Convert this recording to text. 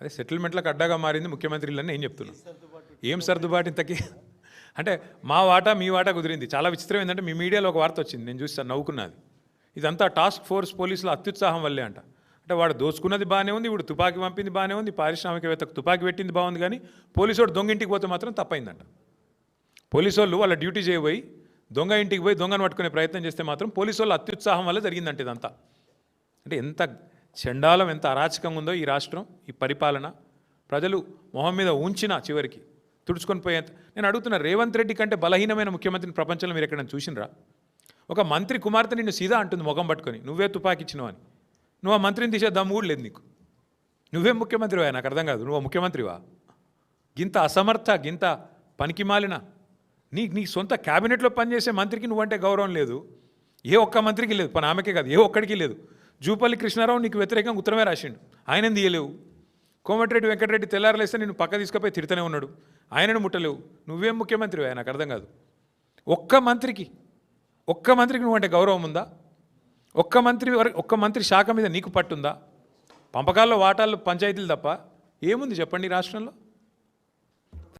అదే సెటిల్మెంట్లకు అడ్డాగా మారింది ముఖ్యమంత్రులని నేను చెప్తున్నాను ఏం సర్దుబాటు ఇంతకీ? అంటే మా వాటా మీ వాటా కుదిరింది. చాలా విచిత్రం ఏంటంటే మీ మీడియాలో ఒక వార్త వచ్చింది. నేను చూస్తాను నవ్వుకున్నది. ఇదంతా టాస్క్ ఫోర్స్ పోలీసుల అత్యుత్సాహం వల్లే అంట. అంటే వాడు దోచుకున్నది బాగానే ఉంది ఇప్పుడు తుపాకీ పంపింది బాగానే ఉంది పారిశ్రామికవేత్తకు తుపాకీ పెట్టింది బాగుంది కానీ పోలీసు వాడు దొంగ ఇంటికి పోతే మాత్రం తప్పైందంట. పోలీసు వాళ్ళు వాళ్ళ డ్యూటీ చేయబోయి దొంగ ఇంటికి పోయి దొంగను పట్టుకునే ప్రయత్నం చేస్తే మాత్రం పోలీసు వాళ్ళ అత్యుత్సాహం వల్ల జరిగిందంట ఇదంతా. అంటే ఎంత చండాలం ఎంత అరాచకంగా ఉందో ఈ రాష్ట్రం ఈ పరిపాలన. ప్రజలు మొహం మీద ఉంచిన చివరికి తుడుచుకొని పోయేంత నేను అడుగుతున్నా రేవంత్ రెడ్డి కంటే బలహీనమైన ముఖ్యమంత్రిని ప్రపంచంలో మీరు ఎక్కడైనా చూసినరా ఒక మంత్రి కుమార్తె నిన్ను సీదా అంటుంది ముఖం పట్టుకొని నువ్వే తుపాకిచ్చినావు అని నువ్వు ఆ మంత్రిని తీసే దమ్ము కూడా లేదు నీకు. నువ్వే ముఖ్యమంత్రివా నాకు అర్థం కాదు. నువ్వు ముఖ్యమంత్రివా? గింత అసమర్థ గింత పనికి మాలిన నీ నీ సొంత క్యాబినెట్లో పనిచేసే మంత్రికి నువ్వంటే గౌరవం లేదు. ఏ ఒక్క మంత్రికి లేదు. పని ఆమెకే కాదు. ఏ ఒక్కడికి లేదు. జూపల్లి కృష్ణారావు నీకు వ్యతిరేకంగా ఉత్తరమే రాసిండు. ఆయన తీయలేవు. కోమటిరెడ్డి వెంకటరెడ్డి తెల్లారలేస్తే నేను పక్క తీసుకుపోయి తిడుతూనే ఉన్నాడు. ఆయనను ముట్టలేవు. నువ్వేం ముఖ్యమంత్రి నాకు అర్థం కాదు. ఒక్క మంత్రికి ఒక్క మంత్రికి నువ్వంటే గౌరవం ఉందా? ఒక్క మంత్రి వరకు ఒక్క మంత్రి శాఖ మీద నీకు పట్టుందా? పంపకాల్లో వాటాలు పంచాయతీలు తప్ప ఏముంది చెప్పండి రాష్ట్రంలో?